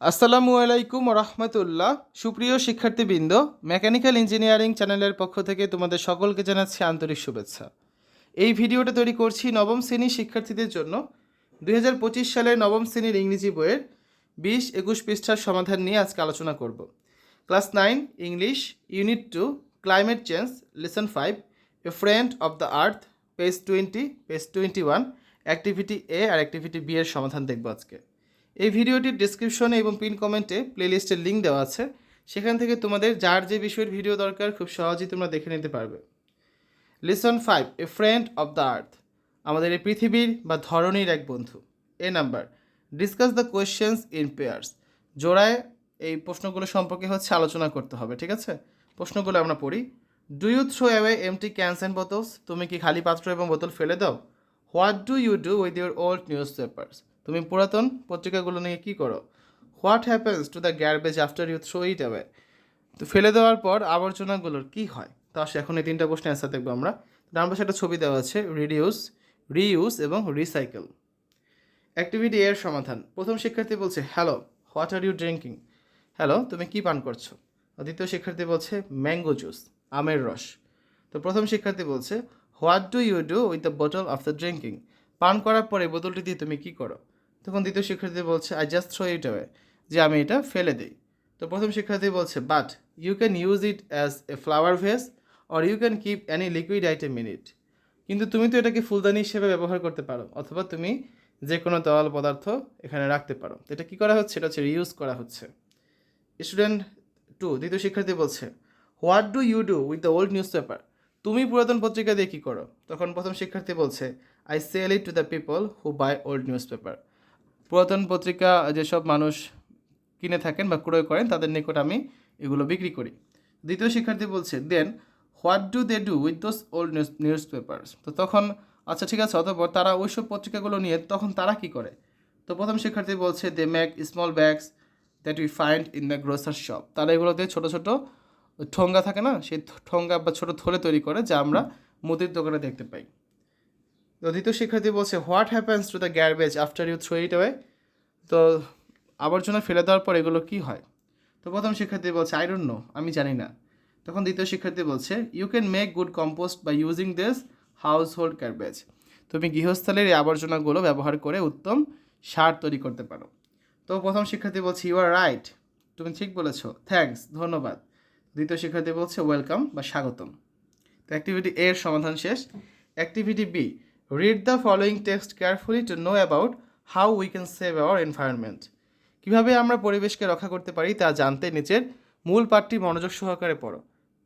আসসালামু আলাইকুম রহমতুল্লাহ সুপ্রিয় শিক্ষার্থীবৃন্দ, মেকানিক্যাল ইঞ্জিনিয়ারিং চ্যানেলের পক্ষ থেকে তোমাদের সকলকে জানাচ্ছি আন্তরিক শুভেচ্ছা। এই ভিডিওটা তৈরি করছি নবম শ্রেণির শিক্ষার্থীদের জন্য। দু হাজার পঁচিশ সালের নবম শ্রেণির ইংরেজি বইয়ের বিশ একুশ পৃষ্ঠার সমাধান নিয়ে আজকে আলোচনা করব। Class nine, English, unit two, climate change, lesson five, a friend of the earth, page twenty page twenty one, activity A R activity B এর সমাধান দেখব আজকে। এই ভিডিওটির ডিসক্রিপশনে এবং পিন কমেন্টে প্লেলিস্টের লিঙ্ক দেওয়া আছে। সেখান থেকে তোমাদের যার যে বিষয়ের ভিডিও দরকার, খুব সহজেই তোমরা দেখে নিতে পারবে। Lesson five a friend of the earth আমাদের এই পৃথিবীর বা ধরনীর এক বন্ধু। A number discuss the questions in pairs জোড়ায় এই প্রশ্নগুলো সম্পর্কে হচ্ছে আলোচনা করতে হবে, ঠিক আছে? প্রশ্নগুলো আমরা পড়ি। Do you throw away empty cans and bottles তুমি কি খালি পাত্র এবং বোতল ফেলে দাও? What do you do with your old newspapers তুমি পুরাতন পত্রিকাগুলো নিয়ে কী করো? What happens to the garbage after you throw it away তো ফেলে দেওয়ার পর আবর্জনাগুলোর কী হয়? তো এখন এই তিনটা প্রশ্নের অ্যান্সার দেখব আমরা। ডান পাশে একটা ছবি দেওয়া আছে রিডিউস রিইউজ এবং রিসাইকেল অ্যাক্টিভিটি এর সমাধান। প্রথম শিক্ষার্থী বলছে hello what are you drinking hello তুমি কি পান করছ? দ্বিতীয় শিক্ষার্থী বলছে ম্যাঙ্গো জুস আমের রস। তো প্রথম শিক্ষার্থী বলছে what do you do with the bottle after drinking পান করার পরে বোতলটি দিয়ে তুমি কি করো? তখন দ্বিতীয় শিক্ষার্থী বলছে I just throw it away যে আমি এটা ফেলে দিই। তো প্রথম শিক্ষার্থী বলছে but you can use it as a flower vase or you can keep any liquid item in it কিন্তু তুমি তো এটাকে ফুলদানি হিসেবে ব্যবহার করতে পারো, অথবা তুমি যে কোনো তরল পদার্থ এখানে রাখতে পারো। তো এটা কী করা হচ্ছে? এটা হচ্ছে রিউজ করা হচ্ছে। স্টুডেন্ট টু দ্বিতীয় শিক্ষার্থী বলছে what do you do with the old newspaper তুমি পুরাতন পত্রিকা দিয়ে কী করো? তখন প্রথম শিক্ষার্থী বলছে I sell it to the people who buy old newspaper পুরাতন পত্রিকা যেসব মানুষ কিনে থাকেন বা ক্রয় করেন, তাদের নিকট আমি এগুলো বিক্রি করি। দ্বিতীয় শিক্ষার্থী বলছে, then what do they do with those old news newspapers? তো তখন আচ্ছা ঠিক আছে, অতপর তারা ওইসব পত্রিকাগুলো নিয়ে তখন তারা কি করে? তো প্রথম শিক্ষার্থী বলছে, they make small bags that we find in the grocer shop. তারা এগুলোতে ছোটো ছোটো ঠোঙ্গা থাকে না? সেই ঠোঙ্গা বা ছোটো থলে তৈরি করে, যা আমরা মুদির দোকানে দেখতে পাই। তো দ্বিতীয় শিক্ষার্থী বলছে what happens to the garbage after you throw it away তো আবর্জনা ফেলে দেওয়ার পর এগুলো কী হয়? তো প্রথম শিক্ষার্থী বলছে আই ডোন্ট নো আমি জানি না। তখন দ্বিতীয় শিক্ষার্থী বলছে you can make good compost by using this household garbage তুমি গৃহস্থলের এই আবর্জনাগুলো ব্যবহার করে উত্তম সার তৈরি করতে পারো। তো প্রথম শিক্ষার্থী বলছে ইউ আর রাইট তুমি ঠিক বলেছ থ্যাঙ্কস ধন্যবাদ। দ্বিতীয় শিক্ষার্থী বলছে ওয়েলকাম বা স্বাগতম। তো অ্যাক্টিভিটি এর সমাধান শেষ। Activity B read the following text carefully to know about how we can save our environment কীভাবে আমরা পরিবেশকে রক্ষা করতে পারি তা জানতে নিচের মূল পাঠটি মনোযোগ সহকারে পড়ো।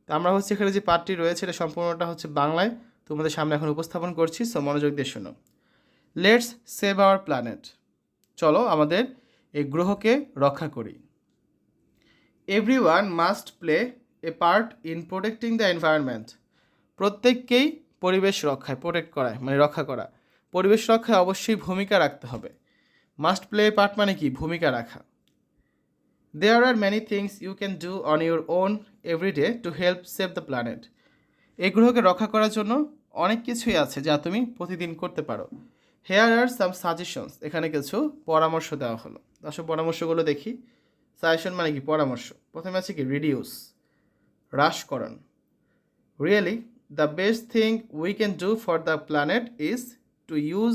আমরা হচ্ছে এখানে যে পাঠটি রয়েছে, এটা সম্পূর্ণটা হচ্ছে বাংলায়। তোমাদের সামনে এখন উপস্থাপন করছি সো মনোযোগ দিয়ে শোনো। লেটস সেভ আওয়ার প্ল্যানেট চলো আমাদের এই গ্রহকে রক্ষা করি। Everyone must play a part in protecting the environment প্রত্যেককেই পরিবেশ রক্ষায় প্রোটেক্ট করায় মানে রক্ষা করা। পরিবেশ রক্ষায় অবশ্যই ভূমিকা রাখতে হবে। মাস্ট প্লে পার্ট মানে কি? ভূমিকা রাখা। There are many things you can do on your own every day to help save the planet এই গ্রহকে রক্ষা করার জন্য অনেক কিছুই আছে যা তুমি প্রতিদিন করতে পারো। হেয়ার আর সাম সাজেশনস এখানে কিছু পরামর্শ দেওয়া হলো। আসলে পরামর্শগুলো দেখি। সাজেশন মানে কি? পরামর্শ। প্রথমে আছে কি? Reduce হ্রাসকরণ। Really the best thing we can do for the planet is to use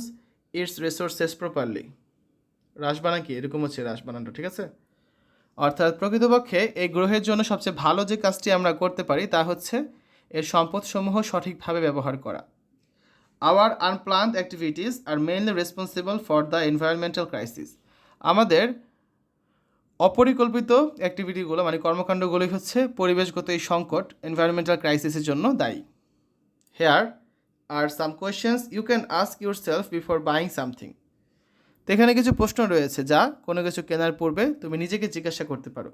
its resources properly রাসবানা কি? এরকম হচ্ছে রাসবানানটা ঠিক আছে? অর্থাৎ প্রকৃতপক্ষে এই গ্রহের জন্য সবচেয়ে ভালো যে কাজটি আমরা করতে পারি তা হচ্ছে এর সম্পদসমূহ সঠিকভাবে ব্যবহার করা। Our unplanned activities are mainly responsible for the environmental crisis আমাদের অপরিকল্পিত অ্যাক্টিভিটিগুলো মানে কর্মকাণ্ডগুলোই হচ্ছে পরিবেশগত এই সংকট এনভায়রনমেন্টাল ক্রাইসিসের জন্য দায়ী। Here are some questions you can ask yourself before buying something তো এখানে কিছু প্রশ্ন রয়েছে যা কোনো কিছু কেনার পূর্বে তুমি নিজেকে জিজ্ঞাসা করতে পারো।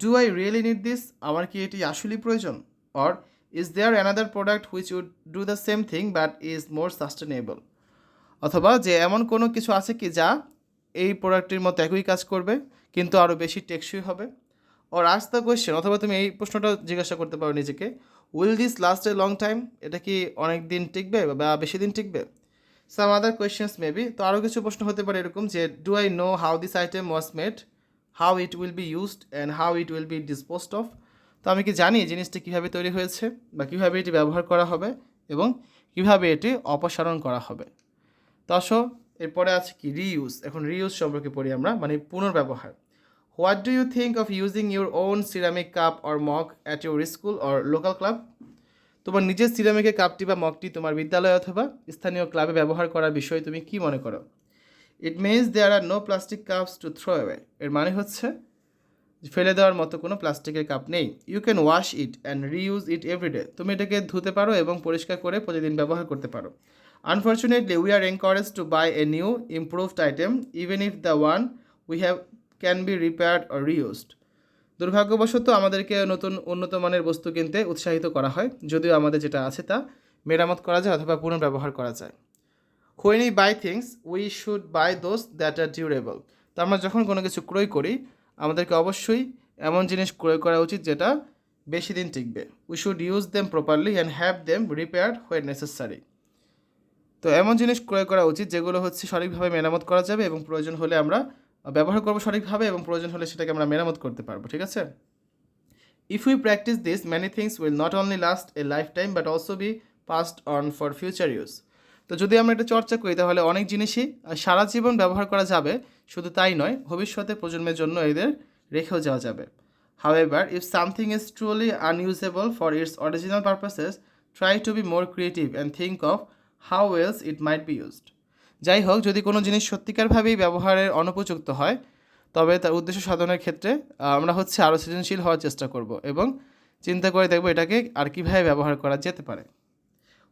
Do I really need this আমার কি এটি আসলেই প্রয়োজন? Or is there another product which would do the same thing but is more sustainable অথবা যে এমন কোনো কিছু আছে কি যা এই প্রোডাক্টটির মতো একই কাজ করবে, কিন্তু আরও বেশি টেকসই হবে? অর আস দ্য কোয়েশ্চেন অথবা তুমি এই প্রশ্নটা জিজ্ঞাসা করতে পারো নিজেকে will this last a long time? এটা কি অনেক দিন টিকবে বা বেশি দিন টিকবে? সাম আদার কোয়েশ্চেন্স মেবি তো আরও কিছু প্রশ্ন হতে পারে এরকম যে do I know how this item was made how it will be used and how it will be disposed of তো আমি কি জানি জিনিসটি কীভাবে তৈরি হয়েছে বা কীভাবে এটি ব্যবহার করা হবে এবং কীভাবে এটি অপসারণ করা হবে? তো আসো, এরপরে আছে কি? রিইউজ এখন রিইউজ সম্পর্কে পড়ি আমরা মানে পুনর্ব্যবহার। What do you think of using your own ceramic cup or mug at your school or local club তোমার নিজের সিরামিকের কাপটি বা মগটি তোমার বিদ্যালয় অথবা স্থানীয় ক্লাবে ব্যবহার করার বিষয়ে তুমি কি মনে করো? It means there are no plastic cups to throw away এর মানে হচ্ছে ফেলে দেওয়ার মতো কোনো প্লাস্টিকের কাপ নেই। You can wash it and reuse it every day তুমি এটাকে ধুতে পারো এবং পরিষ্কার করে প্রতিদিন ব্যবহার করতে পারো। Unfortunately we are encourage to buy a new improved item even if the one we have can be repaired or reused দুর্ভাগ্যবশত আমাদেরকে নতুন উন্নত মানের বস্তু কিনতে উৎসাহিত করা হয়, যদিও আমাদের যেটা আছে তা মেরামত করা যায় অথবা পুনর্ব্যবহার করা যায়। When we buy things we should buy those that are durable তো আমরা যখন কোনো কিছু ক্রয় করি, আমাদেরকে অবশ্যই এমন জিনিস ক্রয় করা উচিত যেটা বেশি দিন টিকবে। We should use them properly and have them repaired when necessary তো এমন জিনিস ক্রয় করা উচিত যেগুলো হচ্ছে সঠিকভাবে মেরামত করা যাবে এবং প্রয়োজন হলে আমরা ব্যবহার করব সঠিকভাবে এবং প্রয়োজন হলে সেটাকে আমরা মেরামত করতে পারব, ঠিক আছে? If we practise this many things will not only last a lifetime but also be passed on for future use তো যদি আমরা এটা চর্চা করি, তাহলে অনেক জিনিসই সারা জীবন ব্যবহার করা যাবে, শুধু তাই নয়, ভবিষ্যতে প্রজন্মের জন্য এদের রেখেও যাওয়া যাবে। However if something is truly unusable for its original purposes try to be more creative and think of how else it might be used যাই হোক যদি কোনো জিনিস সত্যিকারভাবেই ব্যবহারের অনুপযুক্ত হয়, তবে তার উদ্দেশ্য সাধনের ক্ষেত্রে আমরা হচ্ছে আরও সৃজনশীল হওয়ার চেষ্টা করব এবং চিন্তা করে দেখব এটাকে আর কীভাবে ব্যবহার করা যেতে পারে।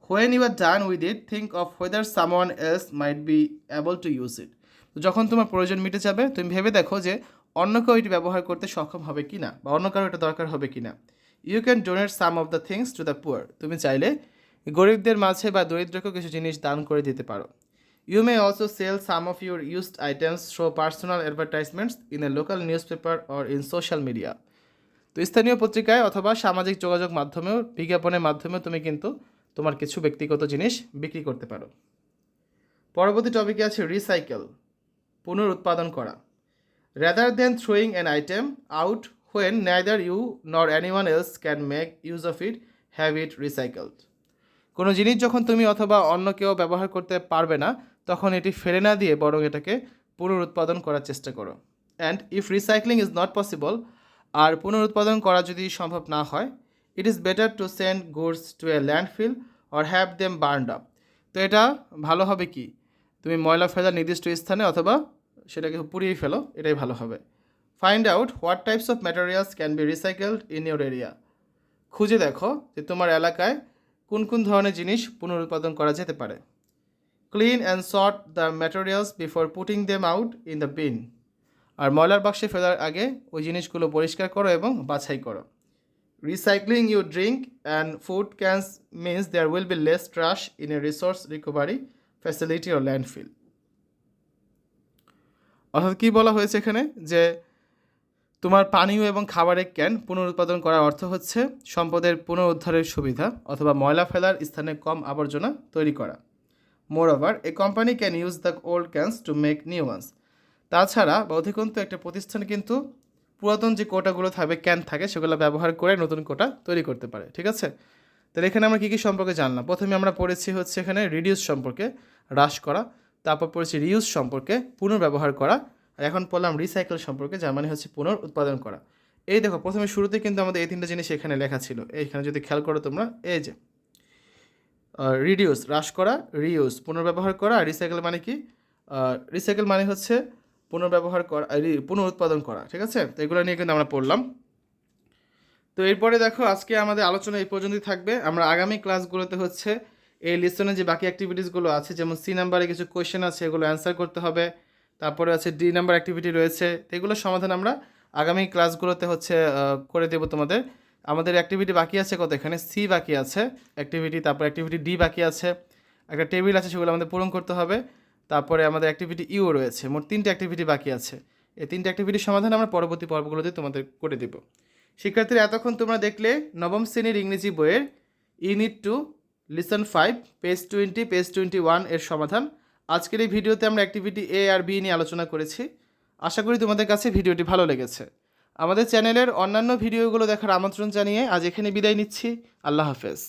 When you are done with it think of whether someone else might be able to use it যখন তোমার প্রয়োজন মিটে যাবে, তুমি ভেবে দেখো যে অন্য কেউ এটি ব্যবহার করতে সক্ষম হবে কি না বা অন্য কারও এটা দরকার হবে কি না you can donate some of the things to the poor তুমি চাইলে গরিবদের মাঝে বা দরিদ্রকেও কিছু জিনিস দান করে দিতে পারো। May also sell some of your used items through personal advertisements in a local newspaper or in social media তো স্থানীয় পত্রিকায় অথবা সামাজিক যোগাযোগ মাধ্যমেও, বিজ্ঞাপনের মাধ্যমেও তুমি কিন্তু তোমার কিছু ব্যক্তিগত জিনিস বিক্রি করতে পারো। পরবর্তী টপিকে আছে রিসাইকেল পুনরুৎপাদন করা। Rather than throwing an item out when neither you nor anyone else can make use of it have it recycled কোনো জিনিস যখন তুমি অথবা অন্য কেউ ব্যবহার করতে পারবে না, তখন এটি ফেলে না দিয়ে বরং এটাকে পুনরুৎপাদন করার চেষ্টা করো। And if recycling is not possible আর পুনরুৎপাদন করা যদি সম্ভব না হয় it is better to send goods to a landfill or have them burned up তো এটা ভালো হবে কি? তুমি ময়লা ফেলার নির্দিষ্ট স্থানে অথবা সেটাকে পুড়িয়ে ফেলো, এটাই ভালো হবে। Find out what types of materials can be recycled in your area খুঁজে দেখো যে তোমার এলাকায় কোন কোন ধরনের জিনিস পুনরুৎপাদন করা যেতে পারে? Clean and sort the materials before putting them out in the bin আর ময়লার বাক্সে ফেলার আগে ওই জিনিসগুলো পরিষ্কার করো এবং বাছাই করো। Recycling you drink and food cans means there will be less trash in a resource recovery facility O landfill অর্থাৎ কী বলা হয়েছে এখানে? যে তোমার পানীয় এবং খাবারের ক্যান পুনরুৎপাদন করার অর্থ হচ্ছে সম্পদের পুনরুদ্ধারের সুবিধা অথবা ময়লা ফেলার স্থানে কম আবর্জনা তৈরি করা। Moreover a company can use the old cans to make new ones তাছাড়া বা অধিকন্তু একটা প্রতিষ্ঠান কিন্তু পুরাতন যে কোটাগুলো থাকবে, ক্যান থাকে, সেগুলো ব্যবহার করে নতুন কোটা তৈরি করতে পারে, ঠিক আছে? তাহলে এখানে আমরা কী কী সম্পর্কে জানলাম? প্রথমে আমরা পড়েছি হচ্ছে এখানে রিডিউস সম্পর্কে হ্রাস করা, তারপর পড়েছি রিউজ সম্পর্কে পুনর্ব্যবহার করা আর এখন পড়লাম রিসাইকেল সম্পর্কে, যার মানে হচ্ছে পুনর উৎপাদন করা। এই দেখো, প্রথমে শুরুতে কিন্তু আমাদের এই তিনটা জিনিস এখানে লেখা ছিল। এইখানে যদি খেয়াল করো তোমরা, এই যে রিডিউস হ্রাস করা রিউজ পুনর্ব্যবহার করা, আর রিসাইকেল মানে কি? রিসাইকেল মানে হচ্ছে পুনর্ব্যবহার করা পুনরুৎপাদন করা, ঠিক আছে? তো এগুলো নিয়ে কিন্তু আমরা পড়লাম। তো এরপরে দেখো, আজকে আমাদের আলোচনা এই পর্যন্তই থাকবে। আমরা আগামী ক্লাসগুলোতে হচ্ছে এই লিসনে যে বাকি অ্যাক্টিভিটিসগুলো আছে, যেমন সি নাম্বারে কিছু কোয়েশ্চেন আছে, এগুলো অ্যান্সার করতে হবে। তারপরে আছে ডি নাম্বার অ্যাক্টিভিটি রয়েছে। এগুলোর সমাধান আমরা আগামী ক্লাসগুলোতে হচ্ছে করে দেবো তোমাদের। আমাদের অ্যাক্টিভিটি বাকি আছে কত এখানে? সি বাকি আছে অ্যাক্টিভিটি তারপর অ্যাক্টিভিটি ডি বাকি আছে। একটা টেবিল আছে, সেগুলো আমাদের পূরণ করতে হবে। তারপরে আমাদের অ্যাক্টিভিটি ইউ রয়েছে। মোট তিনটে অ্যাক্টিভিটি বাকি আছে। এই তিনটে অ্যাক্টিভিটির সমাধান আমরা পরবর্তী পর্বগুলোতে তোমাদের করে দেব। শিক্ষার্থীরা, এতক্ষণ তোমরা দেখলে নবম শ্রেণির ইংরেজি বইয়ের unit two lesson five page twenty page twenty ওয়ানের সমাধান। আজকের এই ভিডিওতে আমরা অ্যাক্টিভিটি এ আর বি নিয়ে আলোচনা করেছি। আশা করি তোমাদের কাছে ভিডিওটি ভালো লেগেছে। আমাদের চ্যানেলের অন্যান্য ভিডিওগুলো দেখার আমন্ত্রণ জানিয়ে আজ এখানে বিদায় নিচ্ছি। আল্লাহ হাফেজ।